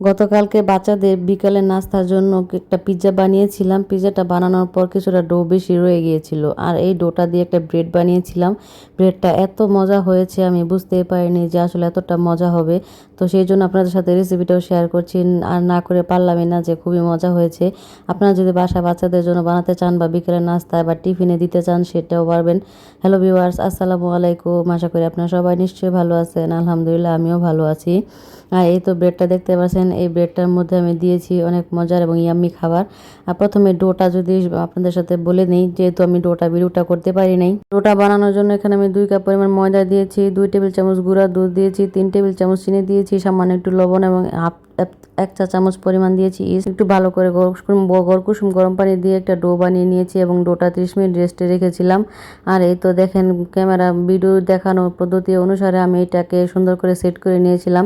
গতকালকে বাচ্চাদের বিকালে নাস্তার জন্য একটা পিৎজা বানিয়েছিলাম। পিৎজাটা বানানোর পর কিছুটা ডো বেশি রয়ে গিয়েছিল। আর এই ডোটা দিয়ে একটা ব্রেড বানিয়েছিলাম। ব্রেডটা এত মজা হয়েছে, আমি বুঝতেই পারিনি যে আসলে এতটা মজা হবে। তো সেই জন্য আপনাদের সাথে রেসিপিটাও শেয়ার করছি। আর না করে পারলামই না যে খুবই মজা হয়েছে। আপনারা যদি বাসা বাচ্চাদের জন্য বানাতে চান বা বিকেলের নাস্তায় বা টিফিনে দিতে চান, সেটাও পারবেন। হ্যালো ভিউয়ার্স আসসালামু আলাইকুম। আশা করি আপনারা সবাই নিশ্চয়ই ভালো আছেন। আলহামদুলিল্লাহ, আমিও ভালো আছি। আর এই তো ব্রেডটা দেখতে পাচ্ছেন এই ব্রেডটার মধ্যে আমি দিয়েছি অনেক মজার এবং ইয়াম্মি খাবার। আর প্রথমে ডোটা যদি আপনাদের সাথে বলে নিই, যেহেতু আমি ডোটা বিরুটা করতে পারি নাই। ডোটা বানানোর জন্য এখানে আমি দুই কাপ পরিমাণ ময়দা দিয়েছি, দুই টেবিল চামচ গুঁড়া দুধ দিয়েছি, তিন টেবিল চামচ চিনি দিয়েছি, সামান্য একটু লবণ এবং হাফ এক চা চামচ পরিমাণ দিয়েছি। ইস্ট একটু ভালো করে গরকুসুম গরম পানি দিয়ে একটা ডো বানিয়ে নিয়েছি এবং ডোটা ত্রিশ মিনিট রেস্টে রেখেছিলাম। আর এই তো দেখেন, ক্যামেরা ভিডিও দেখানোর পদ্ধতি অনুসারে আমি এটাকে সুন্দর করে সেট করে নিয়েছিলাম।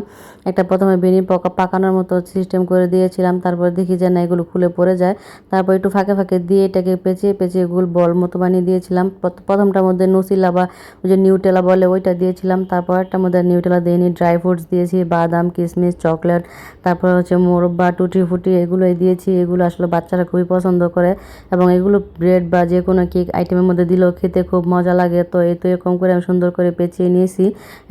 একটা প্রথমে বেনি পকা পাকানোর মতো সিস্টেম করে দিয়েছিলাম, তারপর দেখি যে না এগুলো খুলে পড়ে যায়। তারপর একটু ফাঁকে ফাঁকে দিয়ে এটাকে পেঁচিয়ে পেঁচিয়ে গোল বল মতো বানিয়ে দিয়েছিলাম। প্রথমটার মধ্যে নুসিলা বা ওই যে নিউটেলা বলে ওইটা দিয়েছিলাম। তারপর একটার মধ্যে নিউটেলা দিইনি ড্রাই ফ্রুটস দিয়েছি, বাদাম কিশমিশ চকলেট তারপর হচ্ছে মোরব্বা টুটি ফুটি এগুলোই দিয়েছি। এগুলো আসলে বাচ্চারা খুবই পছন্দ করে এবং এগুলো ব্রেড বা যে কোনো কেক আইটেমের মধ্যে দিলেও খেতে খুব মজা লাগে। তো এই তো এরকম করে আমি সুন্দর করে পেঁচিয়ে নিয়েছি।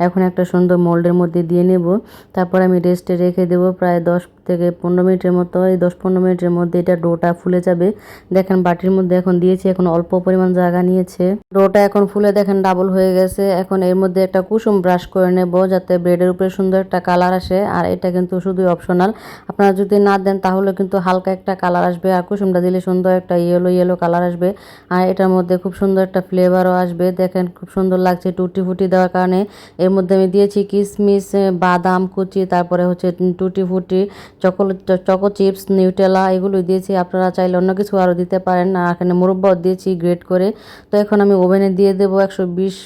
এখন একটা সুন্দর মোল্ডের মধ্যে দিয়ে নেব। তারপর আমি রেস্টে রেখে দেবো প্রায় দশ থেকে পনেরো মিনিটের মতো। এই দশ পনেরো মিনিটের মধ্যে এটা ডোটা ফুলে যাবে। দেখেন বাটির মধ্যে এখন দিয়েছি, এখন অল্প পরিমাণ জায়গা নিয়েছে। ডোটা এখন ফুলে দেখেন ডাবল হয়ে গেছে। এখন এর মধ্যে একটা কুসুম ব্রাশ করে নেব যাতে ব্রেডের উপরে সুন্দর একটা কালার আসে। আর এটা কিন্তু শুধুই অপশনাল আপনারা যদি না দেন, তাহলে কিন্তু হালকা একটা কালার আসবে আর কুসুমটা দিলে সুন্দর একটা ইয়েলো ইয়েলো কালার আসবে। আর এটার মধ্যে খুব সুন্দর একটা ফ্লেভারও আসবে। দেখেন খুব সুন্দর লাগছে টুটি ফুটি দেওয়ার কারণে। এর মধ্যে আমি দিয়েছি কিশমিশ বাদাম, কুচি, তারপরে হচ্ছে টুটি ফুটি, চকোলেট, চকো চিপস, নিউটেলা এগুলো দিয়েছি। আপনারা চাইলে অন্য কিছু আরও দিতে পারেন। আর এখানে মুরব্বাও দিয়েছি গ্রেট করে। তো এখন আমি ওভেনে দিয়ে দেবো একশো বিশ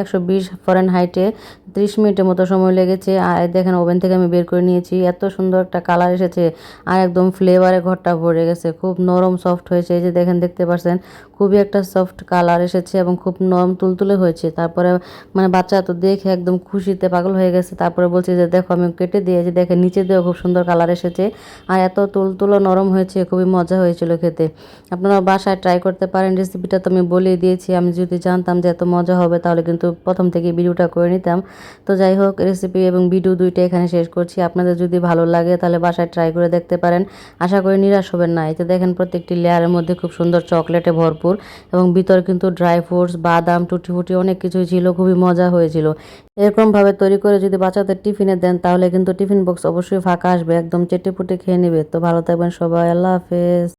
একশো বিশ ফরেন হাইটে ত্রিশ মিনিটের মতো সময় লেগেছে। আর দেখেন ওভেন থেকে আমি বের করে নিয়েছি। এত সুন্দর একটা কালার এসেছে। আর একদম ফ্লেভারে ঘরটা ভরে গেছে। খুব নরম সফট হয়েছে। এই যে দেখেন, দেখতে পাচ্ছেন খুবই একটা সফট কালার এসেছে এবং খুব নরম তুলতুলে হয়েছে। তারপরে মানে বাচ্চা তো দেখে একদম খুশিতে পাগল হয়ে গেছে। তারপরে বলছি যে, দেখো, আমি কেটে দিয়ে যে দেখে নিচে দিয়েও খুব সুন্দর কালার এসেছে। আর এত তুলতুলো নরম হয়েছে, খুবই মজা হয়েছিল খেতে। আপনারা বাসায় ট্রাই করতে পারেন। রেসিপিটা তো আমি বলেই দিয়েছি। আমি যদি জানতাম যে এত মজা হবে, তাহলে কিন্তু প্রথম থেকে ভিডিওটা করে নিতাম। তো যাই হোক রেসিপি এবং ভিডিও দুইটা এখানে শেষ করছি। আপনাদের যদি ভালো লাগে, তাহলে বাসায় ট্রাই করে দেখতে পারেন। আশা করি নিরাশ হবেন না। এতে দেখেন প্রত্যেকটি লেয়ারের মধ্যে খুব সুন্দর চকলেটে ভরপুর এবং ভিতর কিন্তু ড্রাই ফ্রুটস বাদাম টুটিফুটি অনেক কিছুই ছিল, খুবই মজা হয়েছিল। এরকমভাবে তৈরি করে যদি বাচ্চাদের টিফিনে দেন, তাহলে কিন্তু টিফিন বক্স অবশ্যই ফাঁকা আসবে, একদম চেটে পুটে খেয়ে নেবে। তো ভালো থাকবেন সবাই, আল্লাহ হাফেজ।